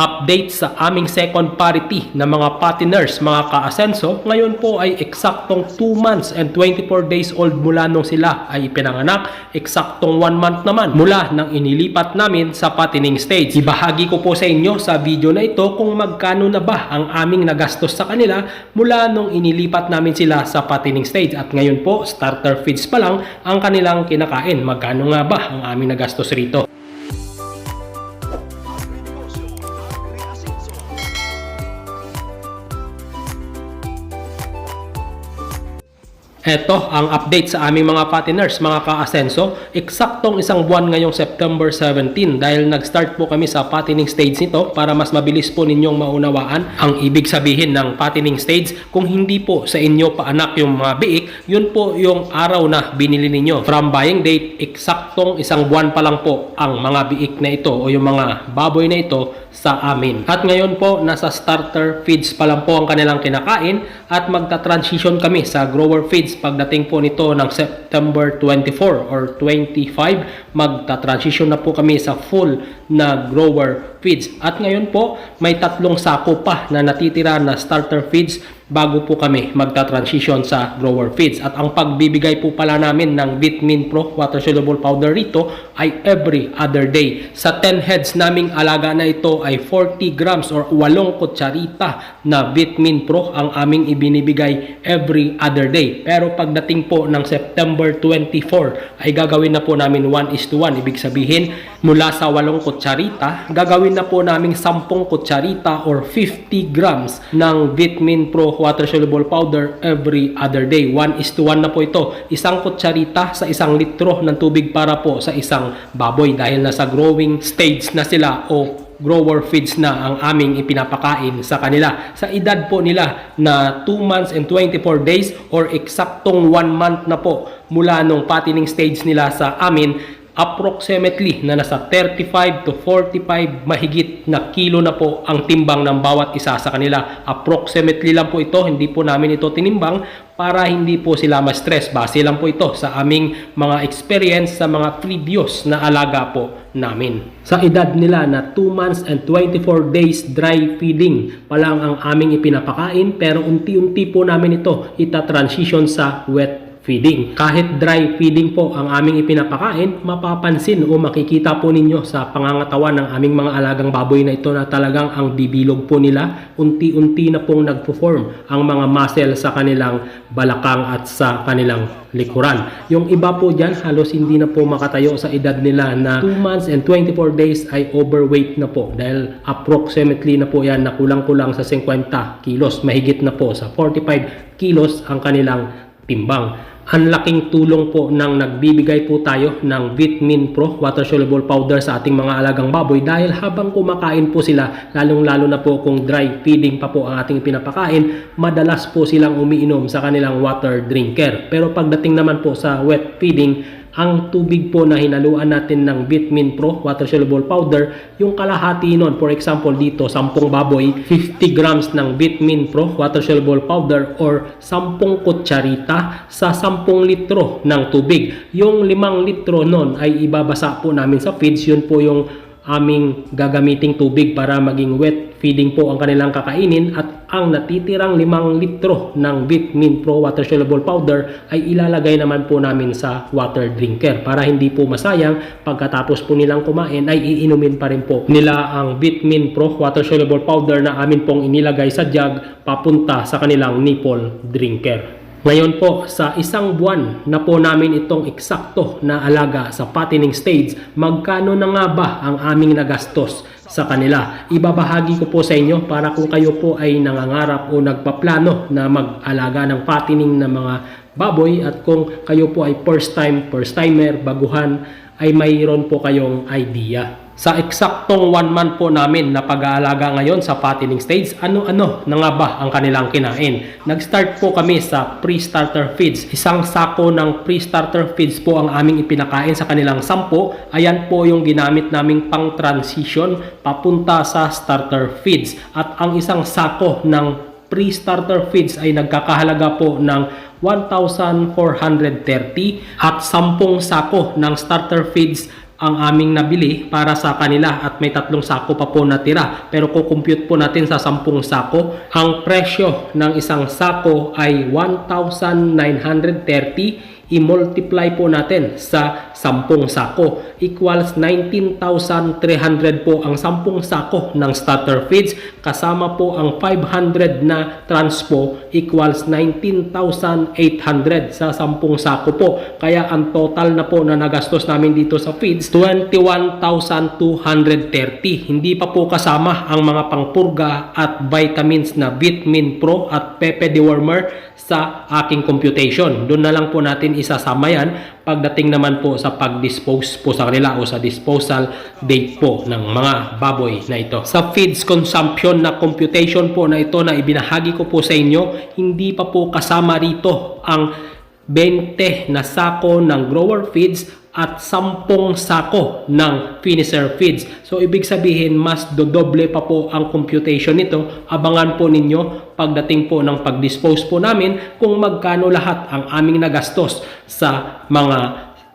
update sa aming second parity na mga patiners, mga ka-asenso. Ngayon po ay eksaktong 2 months and 24 days old mula nung sila ay pinanganak. Eksaktong 1 month naman mula nang inilipat namin sa patining stage. Ibahagi ko po sa inyo sa video na ito kung magkano na ba ang aming nagastos sa kanila mula nung inilipat namin sila sa patining stage. At ngayon po, starter feeds pa lang ang kanilang kinakain. Magkano nga ba ang aming nagastos rito? Ito ang update sa aming mga patiners, mga ka-asenso. Eksaktong isang buwan ngayong September 17 dahil nag-start po kami sa patining stage nito para mas mabilis po ninyong maunawaan ang ibig sabihin ng patining stage. Kung hindi po sa inyo paanak yung mga biik, yun po yung araw na binili ninyo. From buying date, eksaktong isang buwan pa lang po ang mga biik na ito o yung mga baboy na ito sa amin. At ngayon po, nasa starter feeds pa lang po ang kanilang kinakain at magta-transition kami sa grower feeds pagdating po nito ng September 24 or 25. Magta-transition na po kami sa full na grower feeds. At ngayon po, may tatlong sako pa na natitira na starter feeds bago po kami magta-transition sa grower feeds. At ang pagbibigay po pala namin ng Bitmin Pro water soluble powder rito ay every other day. Sa 10 heads naming alaga na ito ay 40 grams or 8 kutsarita na Bitmin Pro ang aming ibinibigay every other day. Pero pagdating po ng September 24 ay gagawin na po namin 1 is to 1. Ibig sabihin mula sa 8 kutsarita, gagawin na po namin 10 kutsarita or 50 grams ng Bitmin Pro water soluble powder every other day. 1 is to 1 na po ito. Isang kutsarita sa isang litro ng tubig para po sa isang baboy dahil nasa growing stage na sila o grower feeds na ang aming ipinapakain sa kanila. Sa edad po nila na 2 months and 24 days or eksaktong 1 month na po mula nung patining stage nila sa amin, approximately na nasa 35 to 45 mahigit na kilo na po ang timbang ng bawat isa sa kanila. Approximately lang po ito, hindi po namin ito tinimbang para hindi po sila ma-stress. Base lang po ito sa aming mga experience sa mga previous na alaga po namin. Sa edad nila na 2 months and 24 days dry feeding pa lang ang aming ipinapakain pero unti-unti po namin ito ita-transition sa wet feeding. Kahit dry feeding po ang aming ipinapakain, mapapansin o makikita po ninyo sa pangangatawan ng aming mga alagang baboy na ito na talagang ang bibilog po nila, unti-unti na pong nagpo-form ang mga muscle sa kanilang balakang at sa kanilang likuran. Yung iba po dyan, halos hindi na po makatayo sa edad nila na 2 months and 24 days ay overweight na po dahil approximately na po yan na kulang-kulang sa 50 kilos, mahigit na po sa 45 kilos ang kanilang timbang. Ang laking tulong po ng nagbibigay po tayo ng Vitmin Pro water soluble powder sa ating mga alagang baboy dahil habang kumakain po sila, lalong-lalo na po kung dry feeding pa po ang ating pinapakain, madalas po silang umiinom sa kanilang water drinker. Pero pagdating naman po sa wet feeding, ang tubig po na hinaluan natin ng Bitmin Pro water soluble powder, yung kalahati nun, for example dito, 10 baboy, 50 grams ng Bitmin Pro water soluble powder or 10 kutsarita sa 10 litro ng tubig. Yung 5 litro nun ay ibabasa po namin sa feeds, yun po yung aming gagamiting tubig para maging wet feeding po ang kanilang kakainin at ang natitirang 5 litro ng Bitmin Pro water soluble powder ay ilalagay naman po namin sa water drinker para hindi po masayang pagkatapos po nilang kumain ay iinumin pa rin po nila ang Bitmin Pro water soluble powder na amin pong inilagay sa jug papunta sa kanilang nipple drinker. Ngayon po, sa isang buwan na po namin itong eksakto na alaga sa patining stage, magkano na nga ba ang aming nagastos sa kanila? Ibabahagi ko po sa inyo para kung kayo po ay nangangarap o nagpaplano na mag-alaga ng patining na mga baboy at kung kayo po ay first time, first timer, baguhan, ay mayroon po kayong idea. Sa eksaktong one month po namin na pag-aalaga ngayon sa patining stage, ano-ano na nga ba ang kanilang kinain? Nag-start po kami sa pre-starter feeds. Isang sako ng pre-starter feeds po ang aming ipinakain sa kanilang sampo. Ayan po yung ginamit naming pang transition papunta sa starter feeds. At ang isang sako ng pre-starter feeds ay nagkakahalaga po ng 1,430 at 10 sako ng starter feeds ang aming nabili para sa kanila at may tatlong sako pa po natira. Pero kukompute po natin sa 10 sako. Ang presyo ng isang sako ay 1,930 i-multiply po natin sa 10 sako. Equals 19,300 po ang 10 sako ng starter feeds. Kasama po ang 500 na transpo equals 19,800 sa 10 sako po. Kaya ang total na po na nagastos namin dito sa feeds 21,230 hindi pa po kasama ang mga pangpurga at vitamins na Vitamin Pro at Pepe Dewormer sa aking computation. Doon na lang po natin isasama yan pagdating naman po sa pag-dispose po sa kanila o sa disposal date po ng mga baboy na ito. Sa feeds consumption na computation po na ito na ibinahagi ko po sa inyo, hindi pa po kasama rito ang 20 na sako ng grower feeds at 10 sako ng finisher feeds. So ibig sabihin mas dodoble pa po ang computation nito. Abangan po ninyo pagdating po ng pag-dispose po namin kung magkano lahat ang aming nagastos sa mga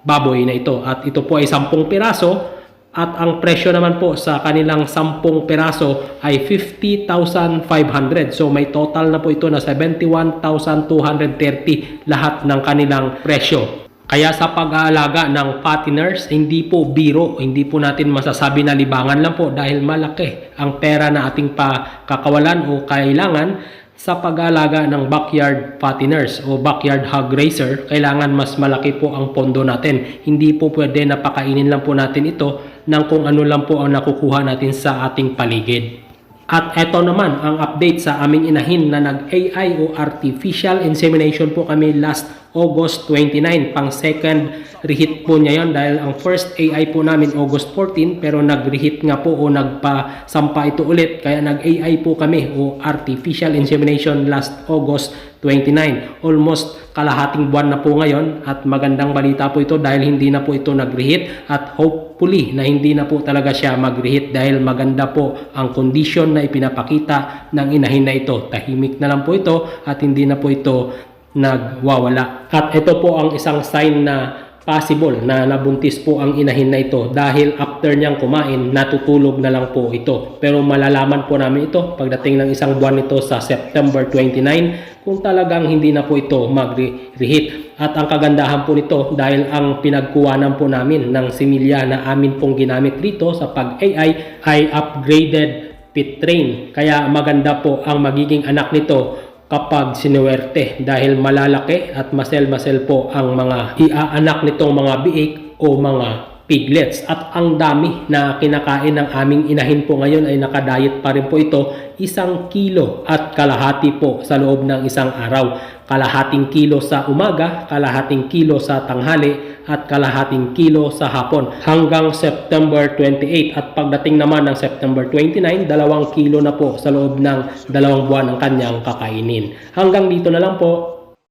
baboy na ito. At ito po ay 10 piraso at ang presyo naman po sa kanilang 10 peraso ay 50,500. So may total na po ito na 71,230 lahat ng kanilang presyo. Kaya sa pag-aalaga ng patiners, hindi po biro, hindi po natin masasabi na libangan lang po dahil malaki ang pera na ating pakakawalan o kailangan sa pag-aalaga ng backyard patiners o backyard hog raiser, kailangan mas malaki po ang pondo natin. Hindi po pwede na pakainin lang po natin ito ng kung ano lang po ang nakukuha natin sa ating paligid. At eto naman ang update sa aming inahin na nag-AI o artificial insemination po kami last August 29 pang second reheat po niya yon dahil ang first AI po namin August 14 pero nag-reheat nga po o nagpa-sampa ito ulit. Kaya nag-AI po kami o artificial insemination last August 29 almost kalahating buwan na po ngayon at magandang balita po ito dahil hindi na po ito nag-reheat at hopefully na hindi na po talaga siya mag-reheat dahil maganda po ang condition na ipinapakita ng inahin na ito. Tahimik na lang po ito at hindi na po ito nagwawala. At ito po ang isang sign na possible na nabuntis po ang inahin na ito dahil after niyang kumain, natutulog na lang po ito. Pero malalaman po namin ito pagdating ng isang buwan nito sa September 29 kung talagang hindi na po ito mag-reheat. At ang kagandahan po nito dahil ang pinagkuwanan po namin ng similya na amin pong ginamit dito sa pag-AI ay upgraded pit train. Kaya maganda po ang magiging anak nito kapag sinuwerte dahil malalaki at masel-masel po ang mga iaanak nitong mga biik o mga piglets. At ang dami na kinakain ng aming inahin po ngayon ay nakadayet pa rin po ito isang kilo at kalahati po sa loob ng isang araw. Kalahating kilo sa umaga kalahating kilo sa tanghali at kalahating kilo sa hapon. Hanggang September 28 at pagdating naman ng September 29 dalawang kilo na po sa loob ng dalawang buwan ang kanyang kakainin. Hanggang dito na lang po